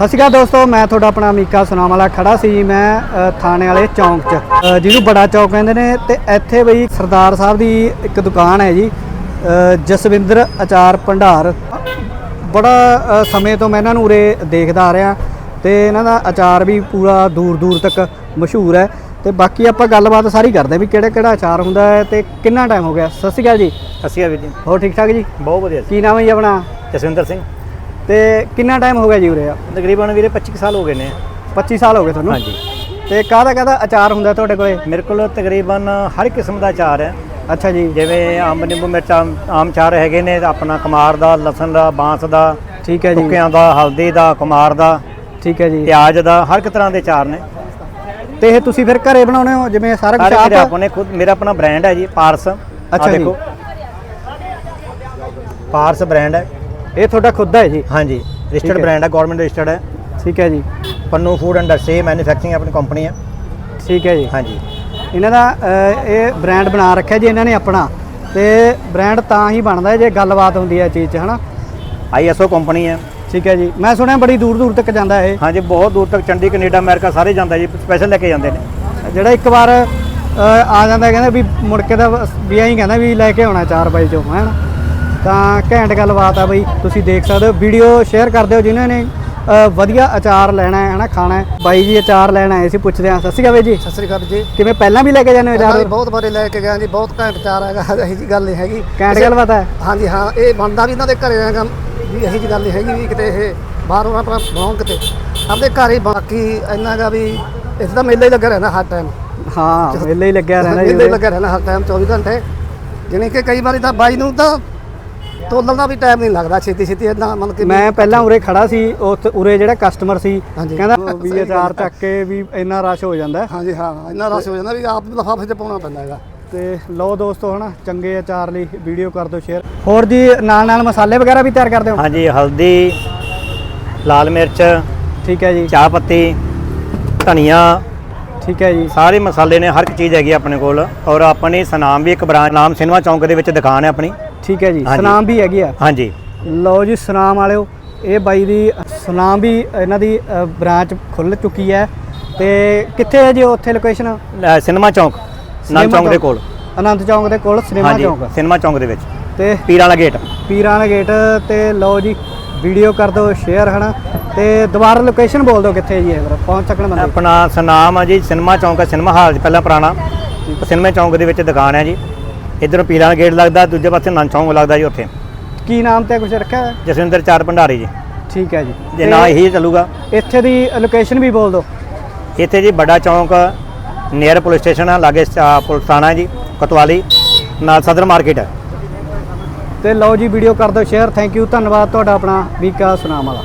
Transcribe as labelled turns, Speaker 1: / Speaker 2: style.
Speaker 1: ਸਤਿ ਸ਼੍ਰੀ ਅਕਾਲ ਦੋਸਤੋ ਮੈਂ ਤੁਹਾਡਾ ਆਪਣਾ ਮੀਕਾ ਸੁਨਾਮ ਵਾਲਾ ਖੜਾ ਸੀ। ਮੈਂ ਥਾਣੇ ਵਾਲੇ ਚੌਂਕ 'ਚ। ਜਿਹਨੂੰ ਬੜਾ ਚੌਕ ਕਹਿੰਦੇ ਨੇ ਤੇ ਇੱਥੇ ਬਈ ਸਰਦਾਰ ਸਾਹਿਬ ਦੀ ਇੱਕ ਦੁਕਾਨ ਹੈ ਜੀ। ਜਸਵਿੰਦਰ ਅਚਾਰ ਭੰਡਾਰ। ਬੜਾ ਸਮੇਂ ਤੋਂ ਮੈਂ ਇਹਨਾਂ ਨੂੰ ਉਰੇ ਦੇਖਦਾ ਆ ਰਿਹਾ। ਤੇ ਇਹਨਾਂ ਦਾ ਅਚਾਰ ਵੀ ਪੂਰਾ ਦੂਰ ਦੂਰ ਤੱਕ ਮਸ਼ਹੂਰ ਹੈ। ਤੇ ਬਾਕੀ ਆਪਾਂ ਗੱਲਬਾਤ ਸਾਰੀ ਕਰਦੇ ਵੀ ਕਿਹੜਾ ਕਿਹੜਾ ਅਚਾਰ ਹੁੰਦਾ ਹੈ ਤੇ ਕਿੰਨਾ ਟਾਈਮ ਹੋ ਗਿਆ। ਸਤਿ ਸ਼੍ਰੀ ਅਕਾਲ ਜੀ।
Speaker 2: ਅਸੀਂ ਆ ਵੀਰ ਜੀ।
Speaker 1: ਹੋਰ ਠੀਕ ਠਾਕ ਜੀ?
Speaker 2: ਬਹੁਤ ਵਧੀਆ
Speaker 1: ਕੀ ਨਾਮ ਹੈ ਜੀ ਆਪਣਾ?
Speaker 2: ਜਸਵਿੰਦਰ ਸਿੰਘ।
Speaker 1: ਤੇ ਕਿੰਨਾ ਟਾਈਮ ਹੋ ਗਿਆ ਜੀ ਉਰੇ
Speaker 2: ਤਕਰੀਬਨ ਵੀਰੇ 25 ਕੁ ਸਾਲ ਹੋ ਗਏ ਨੇ।
Speaker 1: 25 ਸਾਲ ਹੋ ਗਏ ਤੁਹਾਨੂੰ?
Speaker 2: ਹਾਂਜੀ।
Speaker 1: ਤੇ ਕਾਹਦਾ ਕਾਹਦਾ ਅਚਾਰ ਹੁੰਦਾ ਤੁਹਾਡੇ ਕੋਲੇ?
Speaker 2: ਮੇਰੇ ਕੋਲ ਤਕਰੀਬਨ ਹਰ ਕਿਸਮ ਦਾ ਅਚਾਰ ਹੈ।
Speaker 1: ਅੱਛਾ ਜੀ।
Speaker 2: ਜਿਵੇਂ ਅੰਬ ਨਿੰਬੂ ਮਿਰਚ ਆਮ ਆਮ ਅਚਾਰ ਹੈਗੇ ਨੇ ਆਪਣਾ ਕੁਮਾਰ ਦਾ ਲਸਣ ਦਾ ਬਾਂਸ ਦਾ
Speaker 1: ਠੀਕ ਹੈ ਜੀ।
Speaker 2: ਟੁੱਕਿਆਂ ਦਾ ਹਲਦੀ ਦਾ ਕੁਮਾਰ ਦਾ
Speaker 1: ਠੀਕ ਹੈ ਜੀ।
Speaker 2: ਪਿਆਜ਼ ਦਾ ਹਰ ਇੱਕ ਤਰ੍ਹਾਂ ਦੇ ਅਚਾਰ ਨੇ।
Speaker 1: ਤੇ ਇਹ ਤੁਸੀਂ ਫਿਰ ਘਰੇ ਬਣਾਉਣੇ ਹੋ? ਜਿਵੇਂ ਸਾਰਾ ਕੁਝ ਆਪ
Speaker 2: ਆਪਣੇ ਖੁਦ ਮੇਰਾ ਆਪਣਾ ਬ੍ਰਾਂਡ ਹੈ ਜੀ ਪਾਰਸ। ਆ
Speaker 1: ਅੱਛਾ।
Speaker 2: ਦੇਖੋ। ਪਾਰਸ ਬ੍ਰਾਂਡ ਹੈ।
Speaker 1: ਇਹ ਤੁਹਾਡਾ ਖੁਦ ਦਾ ਹੈ ਜੀ?
Speaker 2: ਹਾਂਜੀ ਰਜਿਸਟਰਡ
Speaker 1: ਹੈ।
Speaker 2: ਬ੍ਰਾਂਡ ਹੈ ਗਵਰਨਮੈਂਟ ਰਜਿਸਟਰਡ ਹੈ।
Speaker 1: ਠੀਕ ਹੈ ਜੀ।
Speaker 2: ਪੰਨੂ ਫੂਡ ਐਂਡ ਸੇ ਮੈਨੂਫੈਕਚਰਿੰਗ ਆਪਣੀ ਕੰਪਨੀ ਹੈ
Speaker 1: ਠੀਕ ਹੈ ਜੀ।
Speaker 2: ਹਾਂਜੀ।
Speaker 1: ਇਹਨਾਂ ਦਾ ਅ, ਇਹ ਬ੍ਰਾਂਡ ਬਣਾ ਰੱਖਿਆ ਜੀ ਇਹਨਾਂ ਨੇ ਆਪਣਾ। ਤੇ ਬ੍ਰਾਂਡ ਤਾਂ ਹੀ ਬਣਦਾ ਹੈ ਜੇ ਗੱਲਬਾਤ ਹੁੰਦੀ ਹੈ ਇਹ ਚੀਜ਼ 'ਚ ਹਨਾ?
Speaker 2: ਆਈਐਸਓ ਕੰਪਨੀ ਹੈ
Speaker 1: ਠੀਕ ਹੈ ਜੀ। ਮੈਂ ਸੁਣਿਆ ਬੜੀ ਦੂਰ ਦੂਰ ਤੱਕ ਜਾਂਦਾ ਇਹ।
Speaker 2: ਹਾਂਜੀ ਬਹੁਤ ਦੂਰ ਤੱਕ ਚੰਡੀ ਕੈਨੇਡਾ ਅਮਰੀਕਾ ਸਾਰੇ ਜਾਂਦਾ ਜੀ ਸਪੈਸ਼ਲ ਲੈ ਕੇ ਜਾਂਦੇ ਨੇ।
Speaker 1: ਜਿਹੜਾ ਇੱਕ ਵਾਰ ਅ, ਆ ਜਾਂਦਾ ਕਹਿੰਦਾ ਵੀ ਮੁੜ ਕੇ ਤਾਂ ਬਸ ਵੀ ਐਂ ਕਹਿੰਦਾ ਵੀ ਲੈ ਕੇ ਆਉਣਾ 4 ਬਾਈ ਚੋਂ ਹੈ ਨਾ ਤਾਂ ਘੈਂਟ ਗੱਲਬਾਤ ਆ ਬਈ ਤੁਸੀਂ ਦੇਖ ਸਕਦੇ ਹੋ। ਵੀਡੀਓ ਸ਼ੇਅਰ ਕਰ ਦਿਓ ਜਿਨ੍ਹਾਂ ਨੇ ਵਧੀਆ ਅਚਾਰ ਲੈਣਾ ਹੈ ਹਨਾ ਖਾਣਾ ਹੈ। ਬਾਈ ਜੀ ਅਚਾਰ ਲੈਣ ਆਏ ਸੀ ਪੁੱਛਦੇ ਆ ਸਤਿ ਸ਼੍ਰੀ ਅਕਾਲ ਬਾਈ ਜੀ।
Speaker 3: ਸਤਿ ਸ੍ਰੀ ਅਕਾਲ ਜੀ।
Speaker 1: ਕਿਵੇਂ ਪਹਿਲਾਂ ਵੀ ਲੈ ਕੇ ਜਾਂਦੇ ਹੋ ਅਚਾਰ?
Speaker 3: ਬਹੁਤ ਵਾਰੀ ਲੈ ਕੇ ਗਿਆ ਜੀ ਬਹੁਤ ਘੈਂਟ ਚਾਰ ਹੈਗਾ ਇਹੀ ਜੀ ਗੱਲ ਨਹੀਂ ਹੈਗੀ।
Speaker 1: ਘੈਂਟ ਗੱਲਬਾਤ ਹੈ।
Speaker 3: ਹਾਂਜੀ ਹਾਂ ਇਹ ਬਣਦਾ ਵੀ ਇਹਨਾਂ ਦੇ ਘਰੇ ਹੈਗਾ ਵੀ ਇਹੀ ਜੀ ਗੱਲ ਨਹੀਂ ਹੈਗੀ ਵੀ ਕਿਤੇ ਇਹ ਬਾਹਰੋਂ ਆਪਣਾ ਬਣਾਉਣ ਕਿਤੇ। ਆਪਣੇ ਘਰ ਹੀ ਬਾਕੀ ਇੰਨਾ ਗਾ ਵੀ ਇਸ ਦਾ ਮੇਲਾ ਹੀ ਲੱਗਾ ਰਹਿੰਦਾ ਹਰ ਟਾਈਮ
Speaker 1: ਹਾਂ ਮੇਲੇ ਹੀ ਲੱਗਿਆ ਰਹਿੰਦਾ ਜੀ
Speaker 3: ਮੇਲਾ ਹੀ
Speaker 1: ਉਰੇ।
Speaker 3: ਲੱਗਾ ਰਹਿੰਦਾ ਹਰ ਟਾਈਮ 24 ਘੰਟੇ। ਜਿਵੇਂ ਕਿ ਕਈ ਵਾਰੀ ਤਾਂ ਬਾਈ ਨੂੰ ਤਾਂ ਤੋਲਣ ਦਾ ਵੀ ਟਾਈਮ ਨਹੀਂ ਲੱਗਦਾ ਛੇਤੀ ਛੇਤੀ ਇਦਾਂ ਮਤਲਬ ਕਿ
Speaker 1: ਮੈਂ ਪਹਿਲਾਂ ਉਰੇ ਖੜਾ ਸੀ ਉੱਥੇ ਉਰੇ ਜਿਹੜਾ ਕਸਟਮਰ ਸੀ
Speaker 3: ਹਾਂਜੀ।
Speaker 1: ਕਹਿੰਦਾ ਵੀ ਅਚਾਰ। ਚੱਕ ਕੇ ਵੀ ਇੰਨਾ ਰਸ਼ ਹੋ ਜਾਂਦਾ। ਹੈ।
Speaker 3: ਹਾਂਜੀ ਹਾਂ ਇੰਨਾ ਰਸ਼ ਹੋ ਜਾਂਦਾ ਵੀ ਆਪ ਲਫਾਫੇ ਤੇ ਪਾਉਣਾ ਪੈਂਦਾ ਹੈਗਾ।
Speaker 1: ਤੇ ਲਓ ਦੋਸਤੋ ਹਨਾ ਚੰਗੇ ਅਚਾਰ ਲਈ ਵੀਡੀਓ ਕਰ ਦਿਓ ਸ਼ੇਅਰ ਹੋਰ ਜੀ ਨਾਲ ਨਾਲ ਮਸਾਲੇ ਵਗੈਰਾ ਵੀ ਤਿਆਰ ਕਰਦੇ ਹੋ?
Speaker 2: ਹਾਂਜੀ ਹਲਦੀ ਲਾਲ ਮਿਰਚ
Speaker 1: ਠੀਕ ਹੈ ਜੀ।
Speaker 2: ਚਾਹ ਪੱਤੀ ਧਨੀਆ।
Speaker 1: ਠੀਕ ਹੈ ਜੀ।
Speaker 2: ਸਾਰੇ ਮਸਾਲੇ ਨੇ ਹਰ ਇੱਕ ਚੀਜ਼ ਹੈਗੀ ਆਪਣੇ ਕੋਲ। ਔਰ ਆਪਣੀ ਸਨਾਮ ਵੀ ਇੱਕ ਬ੍ਰਾਂਚ ਨਾਮ ਸਿਨੇਮਾ ਚੌਂਕ ਦੇ ਵਿੱਚ ਦੁਕਾਨ ਹੈ ਆਪਣੀ।
Speaker 1: ਠੀਕ ਹੈ ਜੀ
Speaker 2: ਹਾਂਜੀ।
Speaker 1: ਸਨਾਮ ਵੀ ਹੈਗੀ ਆ।
Speaker 2: ਹਾਂਜੀ।
Speaker 1: ਲਓ ਜੀ ਸਨਾਮ ਵਾਲਿਓ ਇਹ ਬਾਈ ਦੀ ਸਨਾਮ ਵੀ ਇਹਨਾਂ ਦੀ ਬ੍ਰਾਂਚ ਖੁੱਲ ਚੁੱਕੀ ਹੈ। ਤੇ ਕਿੱਥੇ ਹੈ ਜੀ ਉੱਥੇ ਲੋਕੇਸ਼ਨ
Speaker 2: ਅ, ਸਿਨੇਮਾ ਚੌਂਕ ਨਾਮ ਚੌਂਕ ਦੇ ਕੋਲ।
Speaker 1: ਅਨੰਤ ਚੌਂਕ ਦੇ ਕੋਲ ਸਿਨੇਮਾ
Speaker 2: ਹਾਂਜੀ
Speaker 1: ਚੌਂਕ।
Speaker 2: ਸਿਨੇਮਾ ਚੌਂਕ ਦੇ ਵਿੱਚ।
Speaker 1: ਤੇ
Speaker 2: ਪੀਰਾਂ ਵਾਲਾ ਗੇਟ।
Speaker 1: ਪੀਰਾਂ ਵਾਲਾ ਗੇਟ ਤੇ ਲਓ ਜੀ ਵੀਡੀਓ ਕਰ ਦਿਓ ਸ਼ੇਅਰ ਹਨਾ। ਤੇ ਦੁਬਾਰਾ ਲੋਕੇਸ਼ਨ ਬੋਲ ਦਿਓ ਕਿੱਥੇ ਜੀ ਇਹ ਫਿਰ ਪਹੁੰਚ ਸਕਣ ਬੰਦੇ।
Speaker 2: ਆਪਣਾ ਸਨਾਮ ਆ ਜੀ ਸਿਨੇਮਾ ਚੌਂਕ ਹੈ ਸਿਨੇਮਾ ਹਾਲ ਪਹਿਲਾਂ ਪੁਰਾਣਾ। ਸਿਨੇਮਾ ਚੌਂਕ ਦੇ ਵਿੱਚ ਦੁਕਾਨ ਹੈ ਜੀ। ਇਧਰੋਂ ਪੀਰਾਂ ਗੇਟ ਲੱਗਦਾ ਦੂਜੇ ਪਾਸੇ ਨੰਦ ਚੌਂਕ ਲੱਗਦਾ ਜੀ ਉੱਥੇ।
Speaker 1: ਕੀ ਨਾਮ ਤੇ ਕੁਝ ਰੱਖਿਆ? ਹੋਇਆ?
Speaker 2: ਜਸਵਿੰਦਰ ਚਾਰ ਭੰਡਾਰੀ ਜੀ।
Speaker 1: ਠੀਕ ਹੈ ਜੀ।
Speaker 2: ਜੇ ਨਾ ਇਹੀ ਚੱਲੂਗਾ।
Speaker 1: ਇੱਥੇ ਦੀ ਲੋਕੇਸ਼ਨ ਵੀ ਬੋਲ ਦਿਓ।
Speaker 2: ਇੱਥੇ ਜੀ ਵੱਡਾ ਚੌਂਕ ਨੀਅਰ ਪੁਲਿਸ ਸਟੇਸ਼ਨ ਆ ਲਾਗੇ ਸਟਾ- ਪੁਲਿਸ ਥਾਣਾ ਜੀ ਕਤਵਾਲੀ ਨਾਲ ਸਦਰ ਮਾਰਕੀਟ। ਹੈ
Speaker 1: ਤੇ ਲਓ ਜੀ ਵੀਡੀਓ ਕਰ ਦਿਓ ਸ਼ੇਅਰ ਥੈਂਕ ਯੂ ਧੰਨਵਾਦ ਤੁਹਾਡਾ ਆਪਣਾ ਵੀਕਾ ਸੁਨਾਮ ਵਾਲਾ।